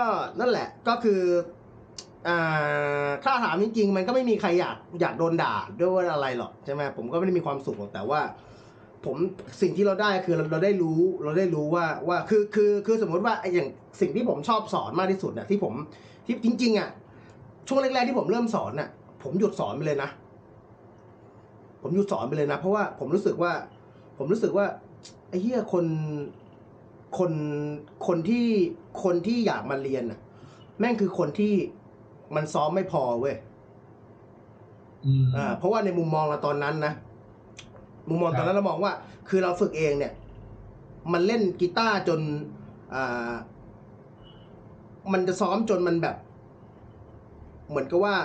ก็นั่นแหละก็คืออถ้าถามจริงๆมันก็ไม่มีใครอยากอยากโดนด่าด้วยว่าอะไรหรอกใช่ไหมผมก็ไม่ได้มีความสุขหรอกแต่ว่า ผมสิ่งที่เราได้คือเราเราได้รู้เราได้รู้ว่าว่าคือคือคือสมมติว่าไอ้อย่างสิ่งที่ผมชอบสอนมากที่สุดเนี่ยที่ผมที่จริง ๆอะช่วงแรกๆที่ผมเริ่มสอนน่ะ ผมหยุดสอนไปเลยนะ ผมหยุดสอนไปเลยนะ เพราะว่าผมรู้สึกว่า ผมรู้สึกว่าไอ้เหี้ยคน คนคนที่คนที่อยากมาเรียนน่ะ แม่งคือคนที่มันซ้อมไม่พอเว้ยอืมอ่าเพราะว่าในมุมมองเราตอนนั้นนะมุมมองตอนนั้นเรามองว่า คือเราฝึกเองเนี่ย มันเล่นกีตาร์จนอ่ามันจะซ้อมจนมันแบบ เหมือนกับว่า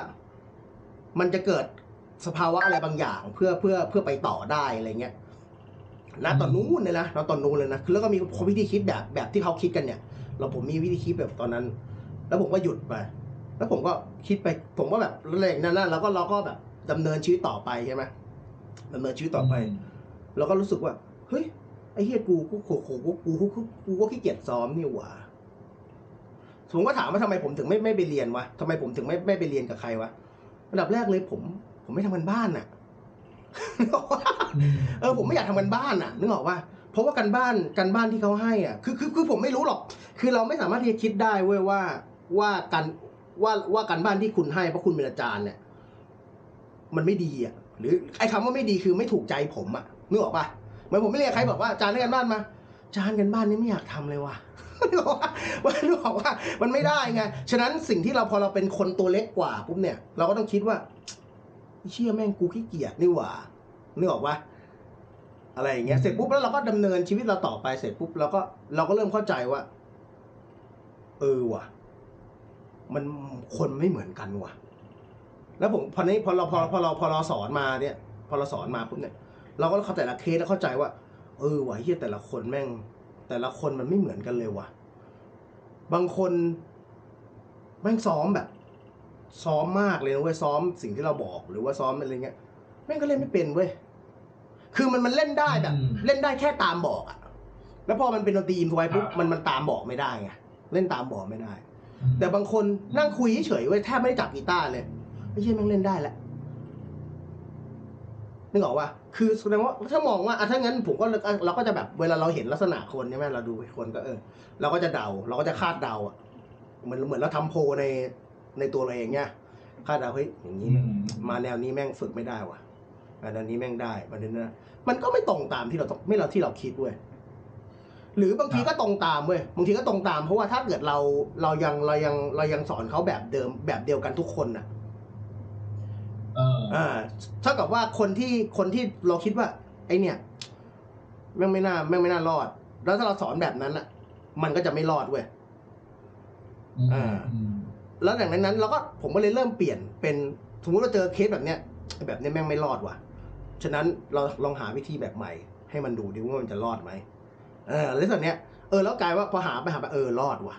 มันจะเกิดสภาวะอะไรบางอย่าง เพื่อเพื่อเพื่อไปต่อได้อะไรเงี้ย นะตอนนู้นเลยนะนะตอนนู้นเลยนะคือแล้วก็มีวิธีคิดแบบแบบที่เขาคิดกันเนี่ย เราผมมีวิธีคิดแบบตอนนั้น แล้วผมก็หยุดไป แล้วผมก็คิดไป ผมก็แบบอะไรนั้นนะล้วก็เราก็แบบดำเนินชีวิตต่อไปใช่ไหมดำเนินชีวิตต่อไป เราก็รู้สึกว่า เฮ้ยไอ้เฮียกูกูโขกูกูกูกูก็ขี้เกียจซ้อมนี่หว่าผมก็ถามว่าทำไมผมถึงไม่ไม่ไปเรียนวะทำไมผมถึงไม่ไม่ไปเรียนกับใครวะอันดับแรกเลยผม ผมไม่ทำกันบ้านน่ะ เออผมไม่อยากทำกันบ้านอะนึกออกว่าเพราะว่ากันบ้านกันบ้านที่เขาให้อะคือคือคือผมไม่รู้หรอก คือเราไม่สามารถที่จะคิดได้เว้ยว่าว่ากันว่าว่ากันบ้านที่คุณให้เพราะคุณเป็นอาจารย์เนี่ย มันไม่ดีอะหรือไอ้คำว่าไม่ดีคือไม่ถูกใจผมอะนึกออกปะเหมือนผมไม่เรียกใครบอกว่าอาจารย์ให้กันบ้านมาอาจารย์กันบ้านนี่ไม่อยากทำเลยว่ะนึกออกว่านึกออกว่ามันไม่ได้ไง ฉะนั้นสิ่งที่เราพอเราเป็นคนตัวเล็กกว่าปุ๊บเนี่ย เราก็ต้องคิดว่าเชื่อแม่งกูขี้เกียจนี่หว่า นึกออกปะอะไรอย่างเงี้ยเสร็จปุ๊บแล้วเราก็ดำเนินชีวิตเราต่อไปเสร็จปุ๊บเราก็เราก็เริ่มเข้าใจว่า เออว่ะ มันคนไม่เหมือนกันว่ะ แล้วผมพอนี้พอเราพอพอเราพอเราสอนมาเนี่ย พอเราสอนมาปุ๊บเนี่ยเราก็เข้าแต่ละเคสแล้วเข้าใจว่า เออว่ะเฮียแต่ละคนแม่ง แต่ละคนมันไม่เหมือนกันเลยว่ะ บางคนแม่งซ้อมแบบ ซ้อมมากเลยนะเว้ยซ้อมสิ่งที่เราบอกหรือว่าซ้อมอะไรเงี้ยแม่งก็เล่นไม่เป็นเว้ย คือมันมันเล่นได้แบบอืมเล่นได้แค่ตามบอกอะแล้วพอมันเป็นดนตรีอินทไว้ปุ๊บครับมันมันตามบอกไม่ได้ไงเล่นตามบอกไม่ได้ แต่บางคนนั่งคุยเฉยๆเว้ยแทบไม่ได้จับกีตาร์เลยไม่ใช่แม่งเล่นได้แหละนึกออกว่าคือแสดงว่าถ้ามองว่าอะถ้างั้นผมก็เราก็จะแบบเวลาเราเห็นลักษณะคนใช่ไหมเราดูคนก็เออเราก็จะเดา เราก็จะคาดเดาอะเหมือนเหมือนเราทำโพลในในตัวเราเองเนี่ยคาดเดาเฮ้ยอย่างนี้แม่งมาแนวนี้แม่งฝึกไม่ได้ว่ะ มาแนวนี้แม่งได้มาแนวนี้นะมันก็ไม่ตรงตามที่เราต้องไม่เราที่เราคิดเว้ยหรือบางทีก็ตรงตามเว้ยบางทีก็ตรงตาม เพราะว่าถ้าเกิดเราเรายังเรายังเรายังสอนเขาแบบเดิมแบบเดียวกันทุกคนน่ะเอออ่าเท่ากับว่าคนที่คนที่เราคิดว่า ไอเนี่ยแม่งไม่น่าแม่งไม่น่ารอด แล้วถ้าเราสอนแบบนั้นอะ มันก็จะไม่รอดเว้ยอ่าแล้วอย่างนั้นเราก็ผมก็เลยเริ่มเปลี่ยนเป็นสมมติเราเจอเคสแบบเนี้ยแบบเนี้ยแม่งไม่รอดว่ะ ฉะนั้นเราลองหาวิธีแบบใหม่ ให้มันดูดิว่ามันจะรอดไหมเออแล้วส่วนเนี้ยเออแล้วกลายว่าพอหาไปหาไปเออรอดว่ะ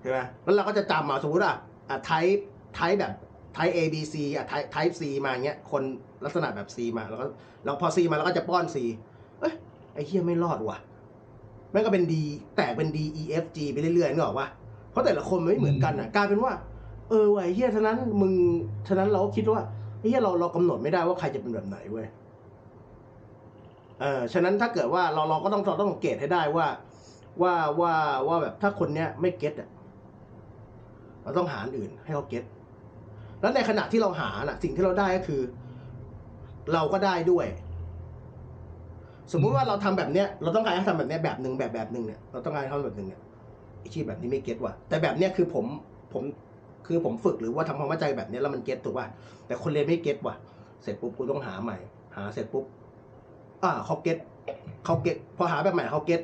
ใช่ไหมแล้วเราก็จะจำมาสมมติอะอะไทป์ไทป์แบบไทป์ A B C อะไทป์ไทป์ C มาเงี้ยคนลักษณะแบบ C มาแล้วก็เราพอ C มาแล้วก็จะป้อน C เอ้ยไอ้เฮียไม่รอดว่ะแม่งก็เป็น D แตกเป็น D E F G ไปเรื่อยๆนึกออกปะเพราะแต่ละคนไม่เหมือนกันอะกลายเป็นว่า เออไอ้เฮียฉะนั้นมึงฉะนั้นเราก็คิดว่า ไอ้เฮียเราเรากำหนดไม่ได้ว่าใครจะเป็นแบบไหนเว้ยเออฉะนั้นถ้าเกิดว่าเราเราก็ต้องเราต้องสังเกตให้ได้ว่า ว่าว่าว่าแบบถ้าคนเนี้ยไม่เก็ตอะเราต้องหาอื่นให้เขาเก็ตแล้วในขณะที่เราหาน่ะ สิ่งที่เราได้ก็คือ เราก็ได้ด้วย สมมุติว่าเราทำแบบเนี้ย เราต้องการให้ทำแบบเนี้ยแบบหนึ่งแบบแบบหนึ่งเนี่ยเราต้องการให้เขาแบบหนึ่งเนี่ยไอ้ที่แบบนี้ไม่เก็ตว่ะแต่แบบเนี้ยคือผมผม คือผมฝึกหรือว่าทำความเข้าใจแบบเนี้ยแล้วมันเก็ตถูกป่ะแต่คนเรียนไม่เก็ตว่ะ เสร็จปุ๊บกูต้องหาใหม่ หาเสร็จปุ๊บอ่าเขาเก็ตเขาเก็ตพอหาแบบใหม่เขาเก็ต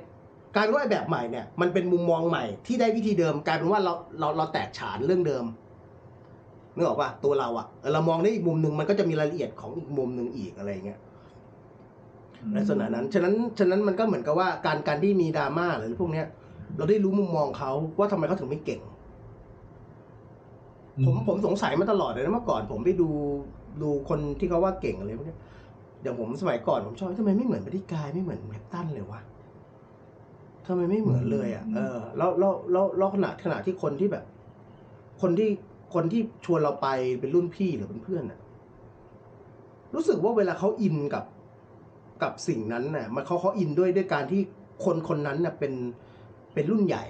กลายเป็นว่าไอ้แบบใหม่เนี่ยมันเป็นมุมมองใหม่ที่ได้วิธีเดิม กลายเป็นว่าเราเราเราแตกฉานเรื่องเดิมนึกออกป่ะตัวเราอะเออเรามองได้อีกมุมหนึ่งมันก็จะมีรายละเอียดของอีกมุมหนึ่งอีกอะไรอย่างเงี้ยลักษณะนั้น ฉะนั้น ฉะนั้นมันก็เหมือนกับว่าการการที่มีดราม่าหรือพวกเนี้ย เราได้รู้มุมมองเขาว่าทำไมเขาถึงไม่เก่ง ผมผมสงสัยมาตลอดเลยนะเมื่อก่อนผมไปดูดูคนที่เขาว่าเก่งอะไรพวกเนี้ยอย่างผมสมัยก่อนผมชอบทำไมไม่เหมือนบริกายไม่เหมือนแมปตันเลยวะททำไมไม่เหมือนเลยอะเออแล้วแล้วแล้วแล้วขนาดขนาดที่คนที่แบบ คนที่คนที่ชวนเราไปเป็นรุ่นพี่หรือเป็นเพื่อนอะ รู้สึกว่าเวลาเขาอินกับกับสิ่งนั้นน่ะ มันเขาเขาอินด้วยด้วยการที่คนคนนั้นน่ะเป็นเป็นรุ่นใหญ่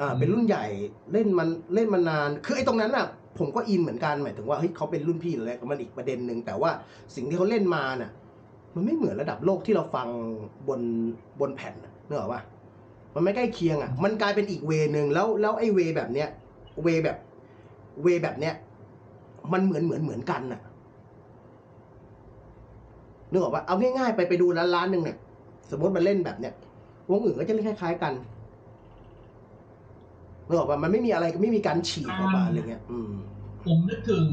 อ่าเป็นรุ่นใหญ่เล่นมันเล่นมานาน คือไอ้ตรงนั้นน่ะผมก็อินเหมือนกันหมายถึงว่าเฮ้ยเขาเป็นรุ่นพี่หรืออะไรก็มันอีกประเด็นหนึ่งแต่ว่าสิ่งที่เขาเล่นมาน่ะ มันไม่เหมือนระดับโลกที่เราฟังบนบนแผ่นน่ะนึกออกปะมันไม่ใกล้เคียงอะ มันกลายเป็นอีกเวนึงแล้วแล้วไอ้เวแบบเนี้ยเวแบบเวแบบเนี้ยมันเหมือนเหมือนเหมือนกันน่ะนึกออกปะเอาง่ายๆไปไปดูร้านร้านหนึ่งเนี่ยสมมติมันเล่นแบบเนี้ยวงอื่นก็จะเล่นคล้ายๆกัน นึกออกปะมันไม่มีอะไรไม่มีการฉีกออกมาอะไรเงี้ยอืมผมนึกถึง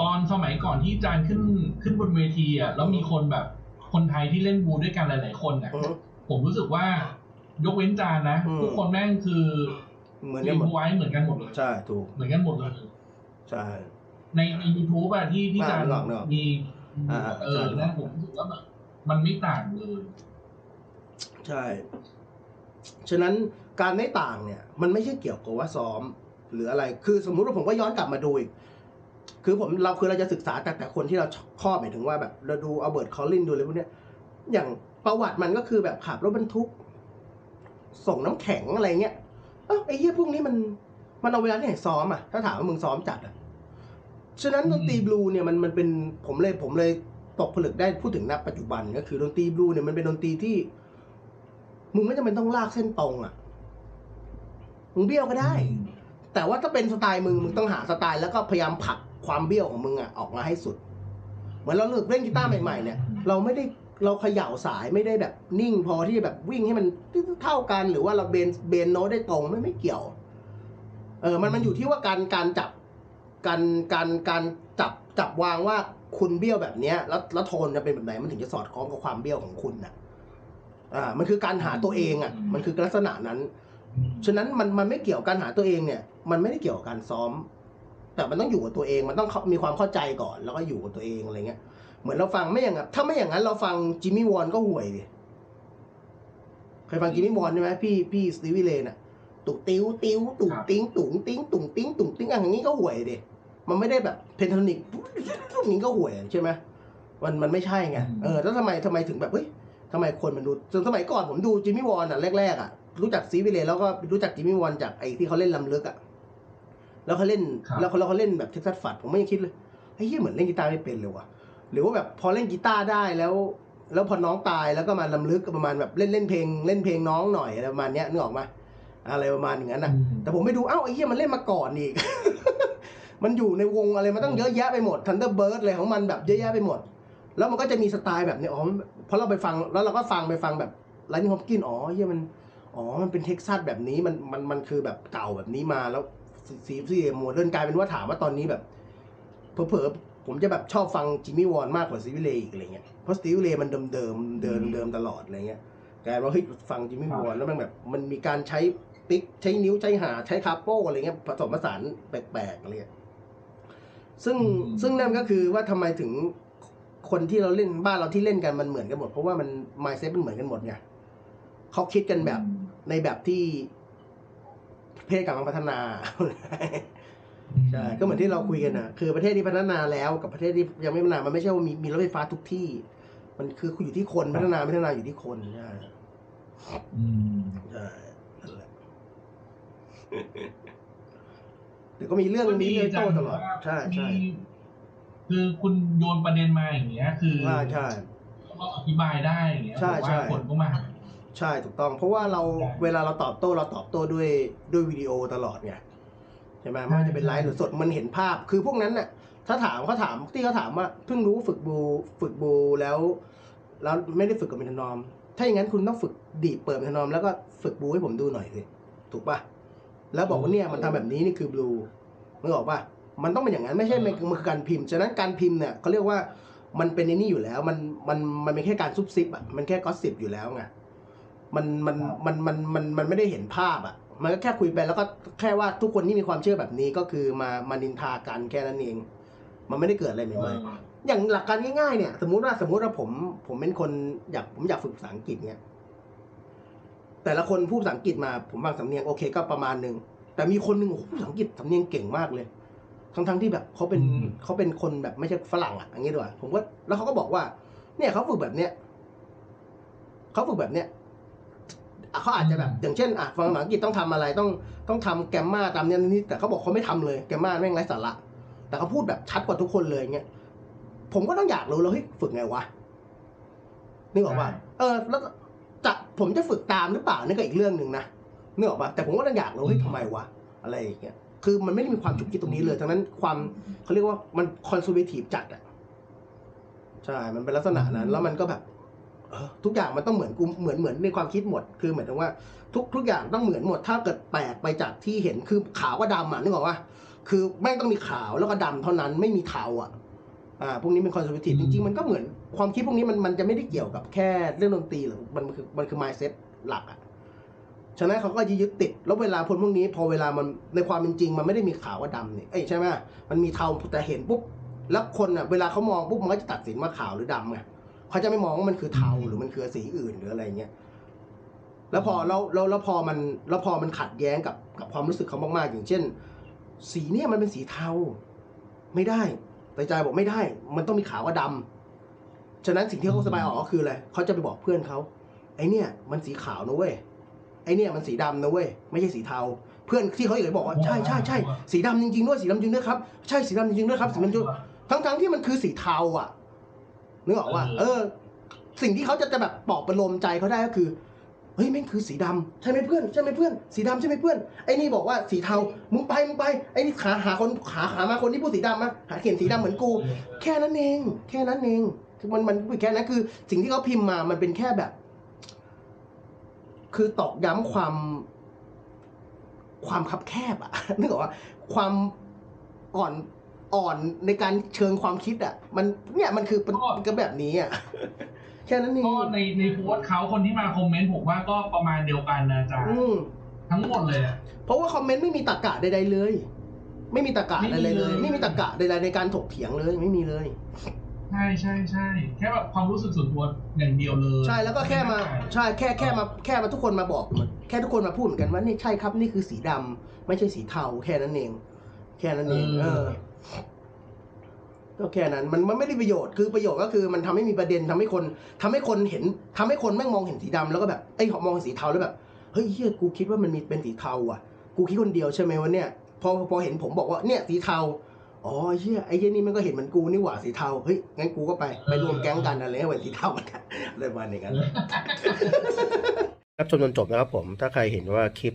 ตอนสมัยก่อนที่จานขึ้นขึ้นบนเวทีอะแล้วมีคนแบบคนไทยที่เล่นบูด้วยกันหลาย ๆ คนอะอืมผมรู้สึกว่ายกเว้นจานนะอืมทุกคนแม่งคือเหมือนมีกันหมดบูไว้เหมือนกันหมดเลยใช่ถูกเหมือนกันหมดเลยใช่ในในยูทูบอะที่ที่อ่าจานนึกออกนึกออกมีอ่าเออใช่นั่นผมรู้สึกว่าแบบมันไม่ต่างเลย ใช่ ฉะนั้น การไม่ต่างเนี่ยมันไม่ใช่เกี่ยวกับว่าซ้อมหรืออะไร คือสมมุติว่าผมก็ย้อนกลับมาดูอีก คือผมเราคือเราจะศึกษาแต่แต่คนที่เราชอบหมายถึงว่าแบบเราดูเอาเบิร์ตคอลลินดูอะไรพวกเนี้ย อย่างประวัติมันก็คือแบบขับรถบรรทุก ส่งน้ำแข็งอะไรเงี้ยเอ้าไอ้เหี้ยพวกนี้มันมันเอาเวลาที่ไหนซ้อมอะ ถ้าถามว่ามึงซ้อมจัดอะ ฉะนั้นดนตรีบลูเนี่ยมันมันเป็นผมเลยผมเลยตกผลึกได้พูดถึงณปัจจุบันก็คือดนตรีบลูเนี่ยมันเป็นดนตรีที่มึงไม่จำเป็นต้องลากเส้นตรงอะ มึงเบี้ยวก็ได้ แต่ว่าถ้าเป็นสไตล์มึงมึงต้องหาสไตล์แล้วก็พยายามผลักความเบี้ยวของมึงอะออกมาให้สุด เหมือนเราเลิกเล่นกีตาร์ใหม่ๆเนี่ย เราไม่ได้เราเขย่าสายไม่ได้แบบนิ่งพอที่จะแบบวิ่งให้มันเท่ากันหรือว่าเราเบนเบนโน้ตได้ตรงไม่ไม่เกี่ยว เออมันมันอยู่ที่ว่าการการจับการการการจับจับวางว่าคุณเบี้ยวแบบเนี้ยแล้วแล้วโทนจะเป็นแบบไหนมันถึงจะสอดคล้องกับความเบี้ยวของคุณน่ะอ่ามันคือการหาตัวเองอะ มันคือลักษณะนั้น ฉะนั้นมันมันไม่เกี่ยวกับการหาตัวเองเนี่ย มันไม่ได้เกี่ยวกับการซ้อม แต่มันต้องอยู่กับตัวเอง มันต้องเข้ามีความเข้าใจก่อน แล้วก็อยู่กับตัวเองอะไรเงี้ย เหมือนเราฟังไม่อย่างนั้นถ้าไม่อย่างนั้นเราฟังจิมมี่วอนก็ห่วยดิเคยฟังจิมมี่วอนใช่ไหมพี่พี่สตีวีเลนอะตุกติ้วติ้วตุกติ้งตุงติ้งตุงติ้งตุงติ้งอะอย่างนี้ก็ห่วยดิมันไม่ได้แบบเพนทานิกนี้ก็ห่วยใช่ไหมมันมันไม่ใช่ไงเออแล้วทำไมทำไมถึงแบบเฮ้ยทำไมคนมันดูจนสมัยก่อนผมดูจิมมี่วอนอะแรกๆอะ รู้จักซีวีเลนแล้วก็รู้จักจิมมี่วอนจากไอ้ที่เขาเล่นลำลึกอะแล้วเขาเล่นแล้วเขาแล้วเขาเล่นแบบเท็กซัสฟัดผมไม่คิดเลยไอ้เหี้ยเหมือนเล่นกีตาร์ไม่เป็นเลยว่ะหรือว่าแบบพอเล่นกีตาร์ได้แล้ว แล้วพอน้องตายแล้วก็มาลำลึกประมาณแบบเล่นเล่นเพลงเล่นเพลงน้องหน่อยอะไรประมาณเนี้ยนึกออกมาอะไรประมาณอย่างนั้นนะแต่ผมไปดูเอ้าไอ้เหี้ยมันเล่นมาก่อนอีกมันอยู่ในวงอะไรมาตั้งเยอะแยะไปหมดทันเดอร์เบิร์ดอะไรของมันแบบเยอะแยะไปหมด แล้วมันก็จะมีสไตล์แบบนี้อ๋อเพราะเราไปฟังแล้วเราก็ฟังไปฟังแบบไลน์ฮอปกินอ๋อเหี้ยมัน อ๋อ มันเป็นเท็กซัสแบบนี้มันมันมันคือแบบเก่าแบบนี้มาแล้วซีซีโมเดิร์นกลายเป็นว่าถามว่าตอนนี้แบบเผลอๆผมจะแบบชอบฟังจิมมี่วอนมากกว่าสตีวิเลย์อีกอะไรเงี้ยเพราะสตีวิเลย์มันเดิมเดิมๆเดิมเดิมตลอดอะไรเงี้ยกลายเป็นว่าเฮ้ยฟังจิมมี่วอนแล้วมันแบบมันมีการใช้ปิ๊กใช้นิ้วใช้หาใช้คาโป้อะไรเงี้ยผสมผสานแปลกๆอะไรเงี้ยซึ่งซึ่งนั่นก็คือว่าทำไมถึงคนที่เราเล่นบ้านเราที่เล่นกันมันเหมือนกันหมด เพราะว่ามันมายเซ็ตมันเหมือนกันหมดไงเขาคิดกันแบบ ในแบบที่เพศกำลังพัฒนาใช่ก็เหมือนที่เราคุยกันนะคือประเทศที่พัฒนาแล้วกับประเทศที่ยังไม่พัฒนามันไม่ใช่ว่ามีมีรถไฟฟ้าทุกที่ มันคืออยู่ที่คนพัฒนาไม่พัฒนาอยู่ที่คนใช่อืมใช่นั่นแหละเดี๋ยวก็มีเรื่องมีเรื่องโต้ตลอดใช่ใช่มีคือคุณโยนประเด็นมาอย่างเงี้ย คืออ่าใช่ก็อธิบายได้อย่างเงี้ยใช่ผมใช่ว่าคนก็มา ใช่ถูกต้องเพราะว่าเราใช่เวลาเราตอบโต้เราตอบโต้ด้วยด้วยวิดีโอตลอดไงใช่ไหมไม่ว่าจะเป็นไลฟ์หรือสดมันเห็นภาพ คือพวกนั้นน่ะถ้าถามเขาถามที่เขาถามว่าเพิ่งรู้ฝึกบูฝึกบูแล้ว แล้วไม่ได้ฝึกกับเมทานอม ถ้าอย่างนั้นคุณต้องฝึกดีดเปิดเมทานอมแล้วก็ฝึกบูให้ผมดูหน่อยสิถูกปะแล้วบอกว่าเนี่ยมันทำแบบนี้นี่คือบลูมึงบอกปะมันต้องเป็นอย่างนั้นไม่ใช่มันมันคือการพิมพ์ฉะนั้นการพิมพ์เนี่ยเขาเรียกว่ามันเป็นในนี่อยู่แล้ว มันมันมันเป็นแค่การซุบซิบอะมันแค่ก็สิบอยู่แล้วไง มันมันมันมันมันมันไม่ได้เห็นภาพอะ มันก็แค่คุยไปแล้วก็แค่ว่าทุกคนที่มีความเชื่อแบบนี้ก็คือมามานินทากันแค่นั้นเอง มันไม่ได้เกิดอะไรใหม่ๆอย่างหลักการง่ายๆเนี่ยสมมุติว่าสมมุติว่าผมผมเป็นคนอยากผมอยากฝึกภาษาอังกฤษเนี่ยแต่ละคนพูดภาษาอังกฤษมาผมฟังสำเนียงโอเคก็ประมาณหนึ่งแต่มีคนหนึ่งโอ้โหพูดภาษาอังกฤษสำเนียงเก่งมากเลย ทั้งทั้งๆที่แบบเขาเป็นอืมเขาเป็นคนแบบไม่ใช่ฝรั่งอะอย่างนี้ด้วยผมก็แล้วเขาก็บอกว่า เนี่ยเขาฝึกแบบเนี้ยเขาฝึกแบบเนี้ยอะ เขาอาจจะแบบอย่างเช่นอะฟังภาษาอังกฤษต้องทำอะไรต้องต้องทำแกมมาตามเนี้ยนี่แต่เขาบอกเขาไม่ทำเลยแกมมาแม่งไร้สาระแต่เขาพูดแบบชัดกว่าทุกคนเลยเงี้ยผมก็ต้องอยากรู้แล้วเฮ้ยฝึกไงวะนึกออกป่ะใช่เออ แล้วจะผมจะฝึกตามหรือเปล่านี่ก็อีกเรื่องหนึ่งนะนึกออกป่ะแต่ผมก็ต้องอยากรู้เฮ้ยทำไมวะอะไรอย่างเงี้ยคือมันไม่ได้มีความฉุกคิดตรงนี้เลยทั้งนั้นความเขาเรียกว่ามันคอนซูเวทีฟจัดอะใช่ มันเป็นลักษณะนั้น แล้วมันก็แบบเออ ทุกอย่างมันต้องเหมือนกูเหมือนเหมือนในความคิดหมด คือเหมือนถึงว่า ทุกทุกอย่างต้องเหมือนหมด ถ้าเกิดแปลกไปจากที่เห็นคือขาวกับดำอะนึกออกว่าคือแม่งต้องมีขาวแล้วก็ดำเท่านั้นไม่มีเทาอะอ่าพวกนี้เป็นคอนเซอร์วทีฟอืจมริงๆ มันก็เหมือนความคิดพวกนี้มันมันจะไม่ได้เกี่ยวกับแค่เรื่องดนตรีหรอกมันคือมันคือ mindset หลักอะฉะนั้นเขาก็ยึดติด แล้วเวลาคนพวกนี้ พอเวลามันในความเป็นจริง มันไม่ได้มีขาวกับดำเนี่ยเอ้ยใช่ไหมมันมีเทาแต่เห็นปุ๊บแล้วคนอะเวลาเขามองปุ๊บมันก็จะตัดสินว่าขาวหรือดำไง เขาจะไม่มองว่ามันคือเทาหรือมันคือสีอื่นหรืออะไรเงี้ยแล้วพอแล้วแล้วแล้วพอมันแล้วพอมันขัดแย้งกับกับความรู้สึกเขามากๆอย่างเช่น สีเนี่ยมันเป็นสีเทาไม่ได้แต่ใจบอกไม่ได้ มันต้องมีขาวกับดำฉะนั้นสิ่งที่เขาสบายออกก็คืออะไรเขาจะไปบอกเพื่อนเขาไอเนี่ย มันสีขาวนะเว้ยไอเนี่ยมันสีดำนะเว้ยไม่ใช่สีเทา เพื่อนที่เขาอยู่บอกว่าใช่ใช่ใช่สีดำจริงๆด้วยสีดำจริงด้วยครับใช่สีดำจริงๆด้วยครับสีดำจริงทั้งทั้งๆที่มันคือสีเทาอะ นึกออกว่า เออ สิ่งที่เขาจะจะแบบปลอบประโลมใจเขาได้ก็คือเฮ้ยแม่งคือสีดำใช่ไหมเพื่อนใช่ไหมเพื่อน สีดำใช่ไหมเพื่อนไอ้นี่บอกว่าสีเทามึงไปมึงไปไอ้นี่หาหาคนหาหามาคนที่พูดสีดำมาหาเขียนสีดำเหมือนกู แค่นั้นเอง แค่นั้นเองคือมันมันแค่นั้นคือ สิ่งที่เขาพิมพ์มามันเป็นแค่แบบ คือตอกย้ำความ ความคับแคบอะนึกออกว่าความอ่อน อ่อนในการเชิงความคิดอะมันเนี่ยมันคือเป็นก็แบบนี้อะแค่นั้นเองก็ในในโพสต์เขาคนที่มาคอมเมนต์ผมว่าก็ประมาณเดียวกันนะจ๊ะอืมทั้งหมดเลยอะเพราะว่าคอมเมนต์ไม่มีตรรกะใดๆเลย ไม่มีตรรกะใดๆเลยไม่มีเลย ไม่มีตรรกะใดๆในการถกเถียงเลยไม่มีเลยใช่ใช่ใช่แค่แบบความรู้สึกส่วนตัวอย่างเดียวเลย ใช่แล้วก็แค่มาใช่แค่แค่มาแค่มาทุกคนมาบอกแค่ทุกคนมาพูดเหมือนกันว่านี่ใช่ครับนี่คือสีดำไม่ใช่สีเทาแค่นั้นเอง แค่นั้นเองเออ ก็แค่นั้นมันมันไม่ได้ประโยชน์คือประโยชน์ก็คือมันทำให้มีประเด็นทำให้คนทำให้คนเห็นทำให้คนแม่งมองเห็นสีดำแล้วก็แบบไอ้ยมองสีเทาแล้วแบบเฮ้ยเฮียกูคิดว่ามันมีเป็นสีเทาอะ กูคิดคนเดียวใช่ไหมวะเนี่ยพอพอเห็นผมบอกว่าเนี่ยสีเทาอ๋อเฮียไอ้เฮียนี่มันก็เห็นเหมือนกูนี่หว่าสีเทาเฮ้ยงั้นกูก็ไปไปรวมแก๊งกันอะไรเงี้ยเป็นสีเทาเหมือนกันอะไรประมาณอย่างนั้นรับชมจนจบนะครับผมถ้าใครเห็นว่าคลิป